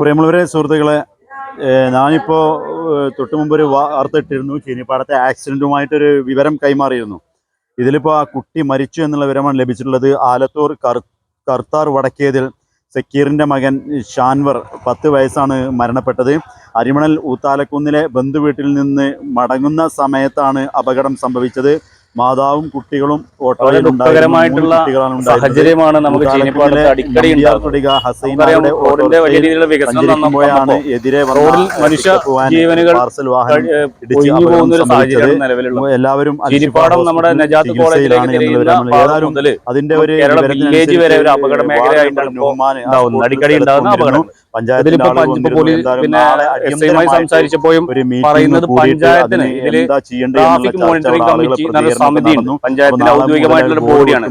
പ്രിയമുള്ളവരെ സുഹൃത്തുക്കളെ ഞാനിപ്പോൾ തൊട്ടു മുമ്പൊരു മുമ്പ് ഒരു വാർത്ത ഇട്ടിരുന്നു ചീനിപ്പാടത്തെ ആക്സിഡന്റുമായിട്ടൊരു വിവരം കൈമാറിയിരുന്നു. ഇതിലിപ്പോൾ ആ കുട്ടി മരിച്ചു എന്നുള്ള വിവരമാണ് ലഭിച്ചിട്ടുള്ളത്. ആലത്തൂർ കർത്താർ വടക്കേതിൽ സക്കീറിന്റെ മകൻ ഷാൻവർ പത്ത് വയസ്സാണ് മരണപ്പെട്ടത്. അരിമണൽ ഊത്താലക്കുന്നിലെ ബന്ധുവീട്ടിൽ നിന്ന് മടങ്ങുന്ന സമയത്താണ് അപകടം സംഭവിച്ചത്. മാതാവും കുട്ടികളും. സാഹചര്യമാണ് നമുക്ക് എതിരെ മനുഷ്യ ജീവനുകൾ എല്ലാവരും നമ്മുടെ ഏതായാലും അതിന്റെ ഒരു അപകട മേഖലയായിട്ടാണ് അടിക്കടി ഉണ്ടാകുന്ന സ്ഥലത്ത് സംസാരിച്ചപ്പോഴും പറയുന്നത് പഞ്ചായത്തിന് ഇതിൽ ട്രാഫിക് മോണിറ്ററിംഗ് കമ്മിറ്റി. പഞ്ചായത്തിന്റെ ഔദ്യോഗികമായിട്ടുള്ള ബോഡിയാണ്.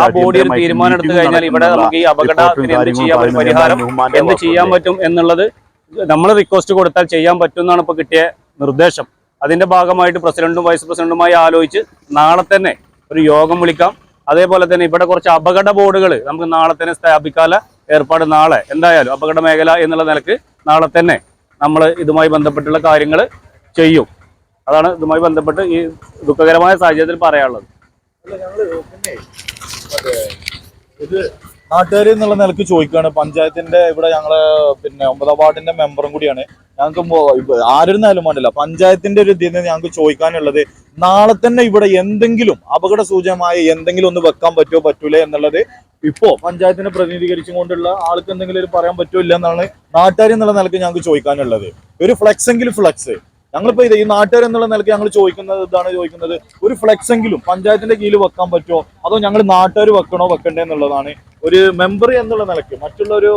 ആ ബോഡി ഒരു തീരുമാനം എടുത്തു കഴിഞ്ഞാൽ ഇവിടെ നമുക്ക് ഈ അപകടത്തിന് എന്ത് ചെയ്യാൻ പറ്റും പരിഹാരം? എന്ത് ചെയ്യാൻ പറ്റും എന്നുള്ളത് നമ്മൾ റിക്വസ്റ്റ് കൊടുത്താൽ ചെയ്യാൻ പറ്റും എന്നാണ് ഇപ്പോൾ കിട്ടിയ നിർദ്ദേശം. അതിന്റെ ഭാഗമായിട്ട് പ്രസിഡന്റും വൈസ് പ്രസിഡന്റുമായി ആലോചിച്ച് നാളെ തന്നെ ഒരു യോഗം വിളിക്കാം. അതേപോലെ തന്നെ ഇവിടെ കുറച്ച് അപകട ബോർഡുകൾ നമുക്ക് നാളെ തന്നെ സ്ഥാപിക്കാനുള്ള ഏർപ്പാട് നാളെ എന്തായാലും അപകട മേഖല എന്നുള്ള നിലയ്ക്ക് നാളെ തന്നെ നമ്മൾ ഇതുമായി ബന്ധപ്പെട്ടുള്ള കാര്യങ്ങൾ ചെയ്യും. അതാണ് ഇതുമായി ബന്ധപ്പെട്ട് ഈ ദുഃഖകരമായ സാഹചര്യത്തിൽ പറയാനുള്ളത്. നാട്ടുകാർ എന്നുള്ള നിലയ്ക്ക് ചോദിക്കുകയാണ്. പഞ്ചായത്തിന്റെ ഇവിടെ ഞങ്ങൾ പിന്നെ ഒമ്പതാം വാർഡിന്റെ മെമ്പറും കൂടിയാണ്. ഞങ്ങൾക്ക് ആരുന്നാലും വേണ്ടില്ല. പഞ്ചായത്തിന്റെ ഒരു ഇതിൽ നിന്ന് ഞങ്ങൾക്ക് ചോദിക്കാനുള്ളത് നാളെ തന്നെ ഇവിടെ എന്തെങ്കിലും അപകട സൂചകമായ എന്തെങ്കിലും ഒന്ന് വെക്കാൻ പറ്റുമോ പറ്റൂലേ എന്നുള്ളത് ഇപ്പോ പഞ്ചായത്തിനെ പ്രതിനിധീകരിച്ചും കൊണ്ടുള്ള ആൾക്ക് എന്തെങ്കിലും പറയാൻ പറ്റൂല എന്നാണ് നാട്ടുകാർ എന്നുള്ള നിലയ്ക്ക് ഞങ്ങൾക്ക് ചോദിക്കാനുള്ളത്. ഒരു ഫ്ലക്സ് എങ്കിലും ഫ്ലെക്സ് ഞങ്ങളിപ്പോ ഇത് ഈ നാട്ടുകാർ എന്നുള്ള നിലയ്ക്ക് ഞങ്ങൾ ചോദിക്കുന്നത് ഇതാണ് ചോദിക്കുന്നത്. ഒരു ഫ്ലെക്സ് എങ്കിലും പഞ്ചായത്തിന്റെ കീഴിൽ വെക്കാൻ പറ്റുമോ? അതോ ഞങ്ങൾ നാട്ടുകാർ വെക്കണോ വെക്കണ്ടേ എന്നുള്ളതാണ്. ഒരു മെമ്പർ എന്നുള്ള നിലയ്ക്ക് മറ്റുള്ള ഒരു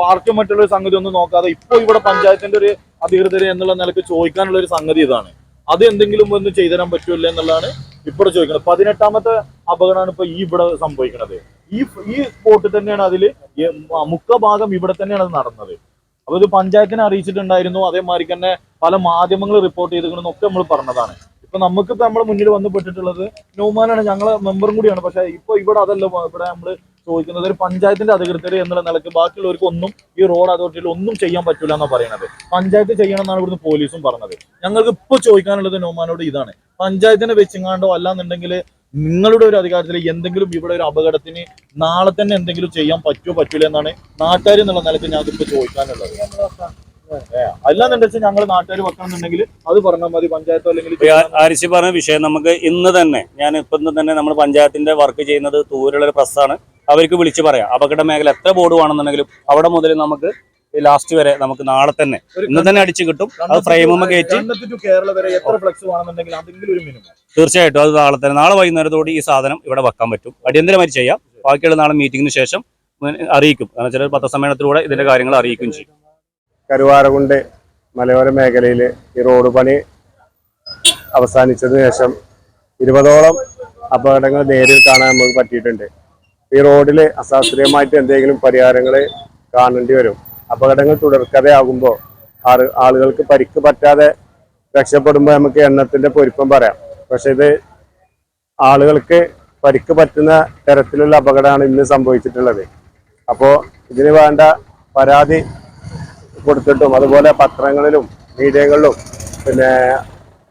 പാർട്ടി മറ്റുള്ള ഒരു സംഗതി ഒന്നും നോക്കാതെ ഇപ്പൊ ഇവിടെ പഞ്ചായത്തിന്റെ ഒരു അധികൃതർ എന്നുള്ള നിലയ്ക്ക് ചോദിക്കാനുള്ള ഒരു സംഗതി ഇതാണ്. അത് എന്തെങ്കിലും ഒന്ന് ചെയ്തു തരാൻ പറ്റൂല എന്നുള്ളതാണ് ഇപ്പോൾ ചോദിക്കുന്നത്. പതിനെട്ടാമത്തെ അപകടമാണ് ഇപ്പൊ ഈ ഇവിടെ സംഭവിക്കുന്നത്. ഈ ഈ സ്പോട്ടിൽ തന്നെയാണ് അതിൽ മുക്ക ഭാഗം ഇവിടെ തന്നെയാണ് നടന്നത്. അപ്പൊ ഇത് പഞ്ചായത്തിനെ അറിയിച്ചിട്ടുണ്ടായിരുന്നു. അതേമാതിരി തന്നെ പല മാധ്യമങ്ങൾ റിപ്പോർട്ട് ചെയ്തിട്ടുണ്ടെന്നൊക്കെ നമ്മൾ പറഞ്ഞതാണ്. ഇപ്പൊ നമുക്കിപ്പോ നമ്മുടെ മുന്നിൽ വന്ന് പെട്ടിട്ടുള്ളത് ഞങ്ങളെ മെമ്പറും കൂടിയാണ്. പക്ഷെ ഇപ്പൊ ഇവിടെ അതല്ല ഇവിടെ നമ്മൾ ചോദിക്കുന്നത് ഒരു പഞ്ചായത്തിന്റെ അധികൃതർ എന്നുള്ള നിലയ്ക്ക് ബാക്കിയുള്ളവർക്ക് ഒന്നും ഈ റോഡ് അതോറിറ്റിയിൽ ഒന്നും ചെയ്യാൻ പറ്റില്ല എന്നാണ് പറയുന്നത് പഞ്ചായത്ത് ചെയ്യണം എന്നാണ് ഇവിടുന്ന് പോലീസും പറഞ്ഞത്. ഞങ്ങൾക്ക് ഇപ്പൊ ചോദിക്കാനുള്ളത് നോമാനോട് ഇതാണ്. പഞ്ചായത്തിനെ വെച്ചിങ്ങാണ്ടോ അല്ലാന്നുണ്ടെങ്കിൽ നിങ്ങളുടെ ഒരു അധികാരത്തിൽ എന്തെങ്കിലും ഇവിടെ ഒരു അപകടത്തിന് നാളെ തന്നെ എന്തെങ്കിലും ചെയ്യാൻ പറ്റുമോ പറ്റൂല എന്നാണ് നാട്ടുകാർ എന്നുള്ള നിലയ്ക്ക് ഞങ്ങൾക്ക് ഇപ്പൊ ചോദിക്കാനുള്ളത്. അല്ലാന്നുണ്ടെച്ചാൽ ഞങ്ങൾ നാട്ടുകാർ വെക്കണമെന്നുണ്ടെങ്കിൽ അത് പറഞ്ഞാൽ മതി പഞ്ചായത്തോ അല്ലെങ്കിൽ ആരിശി പറഞ്ഞ വിഷയം നമുക്ക് ഇന്ന് തന്നെ ഞാൻ ഇപ്പൊ ഇന്ന് തന്നെ നമ്മൾ പഞ്ചായത്തിന്റെ വർക്ക് ചെയ്യുന്നത് തൂരുള്ള ഒരു പ്രസ്സാണ്. അവർക്ക് വിളിച്ചു പറയാം. അപകട മേഖല എത്ര ബോർഡ് വേണമെന്നുണ്ടെങ്കിലും അവിടെ മുതൽ നമുക്ക് ലാസ്റ്റ് വരെ നമുക്ക് നാളെ തന്നെ. ഇന്ന് തന്നെ അടിച്ചു കിട്ടും. അത് ഫ്രെയിമൊക്കെ കയറ്റി. കണ്ണത്ത് കേരള വരെ എത്ര ഫ്ലെക്സ് വേണമെന്നുണ്ടെങ്കിൽ അതെങ്കിലും ഒരു മിനിമം തീർച്ചയായിട്ടും അത് നാളെ തന്നെ. നാളെ വൈകുന്നേരത്തോടെ ഈ സാധനം ഇവിടെ വെക്കാൻ പറ്റും. അടിയന്തരമായി ചെയ്യാം. ബാക്കിയുള്ള നാളെ മീറ്റിംഗിന് ശേഷം അറിയിക്കും. കാരണം വെച്ചാൽ പത്രസമ്മേളനത്തിലൂടെ ഇതിന്റെ കാര്യങ്ങൾ അറിയിക്കും ചെയ്യും. കരുവാരകുണ്ട് മലയോര മേഖലയിൽ ഈ റോഡ് പണി അവസാനിച്ചതിന് ശേഷം ഇരുപതോളം അപകടങ്ങൾ നേരിൽ കാണാൻ നമുക്ക് പറ്റിയിട്ടുണ്ട്. ഈ റോഡിൽ അശാസ്ത്രീയമായിട്ട് എന്തെങ്കിലും പരിഹാരങ്ങൾ കാണേണ്ടി വരും. അപകടങ്ങൾ തുടർക്കഥയാകുമ്പോൾ ആറ് ആളുകൾക്ക് പരിക്ക് പറ്റാതെ രക്ഷപ്പെടുമ്പോൾ നമുക്ക് എണ്ണത്തിന്റെ പൊരുപ്പം പറയാം. പക്ഷെ ഇത് ആളുകൾക്ക് പരിക്ക് പറ്റുന്ന തരത്തിലുള്ള അപകടമാണ് ഇന്ന് സംഭവിച്ചിട്ടുള്ളത്. അപ്പോൾ ഇതിന് വേണ്ട പരാതി കൊടുത്തിട്ടും അതുപോലെ പത്രങ്ങളിലും മീഡിയകളിലും പിന്നെ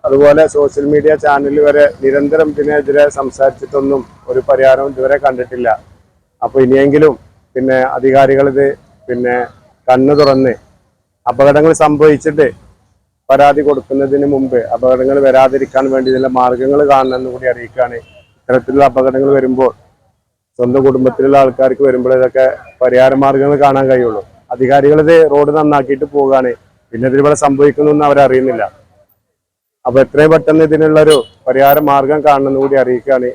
അതുപോലെ സോഷ്യൽ മീഡിയ ചാനലിൽ വരെ നിരന്തരം ഇതിനെതിരെ സംസാരിച്ചിട്ടൊന്നും ഒരു പരിഹാരം ഇതുവരെ കണ്ടിട്ടില്ല. അപ്പോൾ ഇനിയെങ്കിലും പിന്നെ അധികാരികൾ ഇത് പിന്നെ കണ്ണു തുറന്ന് അപകടങ്ങൾ സംഭവിച്ചിട്ട് പരാതി കൊടുക്കുന്നതിന് മുമ്പ് അപകടങ്ങൾ വരാതിരിക്കാൻ വേണ്ടി ഇതിലെ മാർഗങ്ങൾ കാണണമെന്ന് കൂടി അറിയിക്കുകയാണ്. ഇത്തരത്തിലുള്ള അപകടങ്ങൾ വരുമ്പോൾ സ്വന്തം കുടുംബത്തിലുള്ള ആൾക്കാർക്ക് വരുമ്പോൾ ഇതൊക്കെ പരിഹാര മാർഗങ്ങൾ കാണാൻ കഴിയുള്ളൂ. അധികാരികൾ ഇത് റോഡ് നന്നാക്കിയിട്ട് പോവുകയാണ്. പിന്നെ ഇതിലിവിടെ സംഭവിക്കുന്നൊന്നും അവരറിയുന്നില്ല അപ്പൊ എത്രയും പെട്ടെന്ന് ഇതിനുള്ളൊരു പരിഹാര മാർഗം കാണണമെന്ന് കൂടി അറിയിക്കുകയാണ്.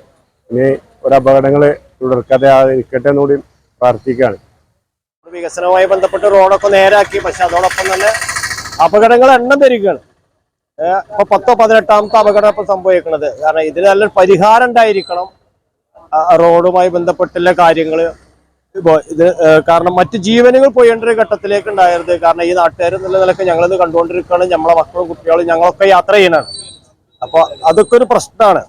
ഇനി ഒരു അപകടങ്ങൾ തുടർക്കഥയായിരിക്കട്ടെ ഇരിക്കട്ടെ എന്നുകൂടി പ്രാർത്ഥിക്കുകയാണ്. വികസനവുമായി ബന്ധപ്പെട്ട് റോഡൊക്കെ നേരാക്കി പക്ഷെ അതോടൊപ്പം തന്നെ അപകടങ്ങൾ എണ്ണം തരികയാണ് ഇപ്പൊ പത്തോ പതിനെട്ടാമത്തെ അപകടം ഇപ്പൊ സംഭവിക്കുന്നത്. കാരണം ഇതിന് നല്ലൊരു പരിഹാരം ഉണ്ടായിരിക്കണം. റോഡുമായി ബന്ധപ്പെട്ടുള്ള കാര്യങ്ങൾ ഇത് കാരണം മറ്റു ജീവനുകൾ പോയേണ്ട ഒരു ഘട്ടത്തിലേക്ക് ഉണ്ടായത് കാരണം ഈ നാട്ടുകാർ എന്നുള്ള നിലയ്ക്ക് ഞങ്ങളിത് കണ്ടുകൊണ്ടിരിക്കുകയാണ്. നമ്മളെ മക്കളും കുട്ടികളും ഞങ്ങളൊക്കെ യാത്ര ചെയ്യണാണ് അപ്പൊ അതൊക്കെ ഒരു പ്രശ്നമാണ്.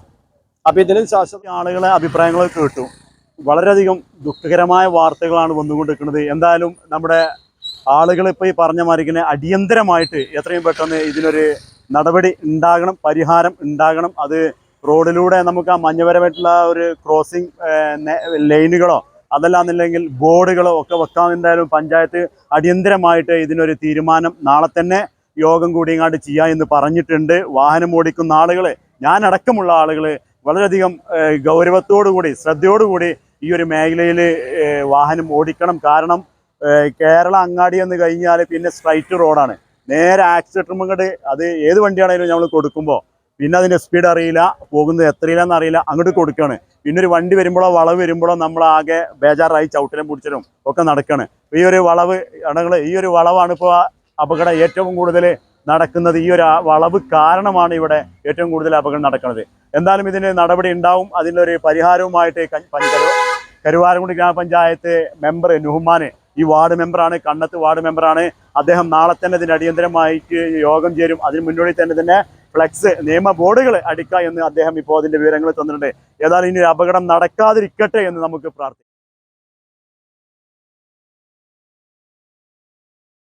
അപ്പൊ ഇതിന് ശാശ്വത ആളുകളെ അഭിപ്രായങ്ങളൊക്കെ കേട്ടു. വളരെയധികം ദുഃഖകരമായ വാർത്തകളാണ് വന്നുകൊണ്ടിരിക്കുന്നത്. എന്തായാലും നമ്മുടെ ആളുകൾ ഇപ്പോൾ ഈ പറഞ്ഞ മാതിരിക്കുന്ന അടിയന്തരമായിട്ട് എത്രയും പെട്ടെന്ന് ഇതിനൊരു നടപടി ഉണ്ടാകണം പരിഹാരം ഉണ്ടാകണം. അത് റോഡിലൂടെ നമുക്ക് ആ മഞ്ഞപരമായിട്ടുള്ള ഒരു ക്രോസിംഗ് ലൈനുകളോ അതല്ലാന്നില്ലെങ്കിൽ ബോർഡുകളോ ഒക്കെ വെക്കാൻ എന്തായാലും പഞ്ചായത്ത് അടിയന്തരമായിട്ട് ഇതിനൊരു തീരുമാനം നാളെ തന്നെ യോഗം കൂടിയങ്ങാണ്ട് ചെയ്യാം എന്ന് പറഞ്ഞിട്ടുണ്ട്. വാഹനം ഓടിക്കുന്ന ആളുകൾ ഞാനടക്കമുള്ള ആളുകൾ വളരെയധികം ഗൗരവത്തോടുകൂടി ശ്രദ്ധയോടുകൂടി ഈ ഒരു മേഖലയിൽ വാഹനം ഓടിക്കണം. കാരണം കേരള അങ്ങാടി എന്ന് കഴിഞ്ഞാൽ പിന്നെ സ്ട്രൈറ്റ് റോഡാണ് നേരെ ആക്സിഡന്റും അങ്ങോട്ട് അത് ഏത് വണ്ടിയാണെങ്കിലും നമ്മൾ കൊടുക്കുമ്പോൾ പിന്നെ അതിന്റെ സ്പീഡ് അറിയില്ല പോകുന്നത് എത്രയില്ലെന്ന് അറിയില്ല അങ്ങോട്ട് കൊടുക്കുകയാണ് പിന്നെ ഒരു വണ്ടി വരുമ്പോഴോ വളവ് വരുമ്പോഴോ നമ്മൾ ആകെ ബേജാറായി ചവിട്ടിലും പിടിച്ചിട്ടും ഒക്കെ നടക്കുകയാണ് ഈ ഒരു വളവ് അണകൾ ഈ ഒരു വളവാണ് ഇപ്പോൾ അപകടം ഏറ്റവും കൂടുതൽ നടക്കുന്നത്. ഈ ഒരു വളവ് കാരണമാണ് ഇവിടെ ഏറ്റവും കൂടുതൽ അപകടം നടക്കുന്നത്. എന്തായാലും ഇതിന് നടപടി ഉണ്ടാവും. അതിനൊരു പരിഹാരവുമായിട്ട് ക- പഞ്ച- കരു- കരുവാരക്കുണ്ട് ഗ്രാമപഞ്ചായത്ത് മെമ്പർ നുഹ്മാന് ഈ വാർഡ് മെമ്പറാണ് കണ്ണത്ത് വാർഡ് മെമ്പറാണ്. അദ്ദേഹം നാളെ തന്നെ ഇതിന് അടിയന്തരമായിട്ട് യോഗം ചേരും. അതിന് മുന്നോടി തന്നെ തന്നെ ഫ്ലെക്സ് നിയമ ബോർഡുകൾ അടിക്കുക എന്ന് അദ്ദേഹം ഇപ്പോൾ അതിന്റെ വിവരങ്ങൾ തന്നിട്ടുണ്ട്. ഏതായാലും ഇനി ഒരു അപകടം നടക്കാതിരിക്കട്ടെ എന്ന് നമുക്ക് പ്രാർത്ഥിക്കാം.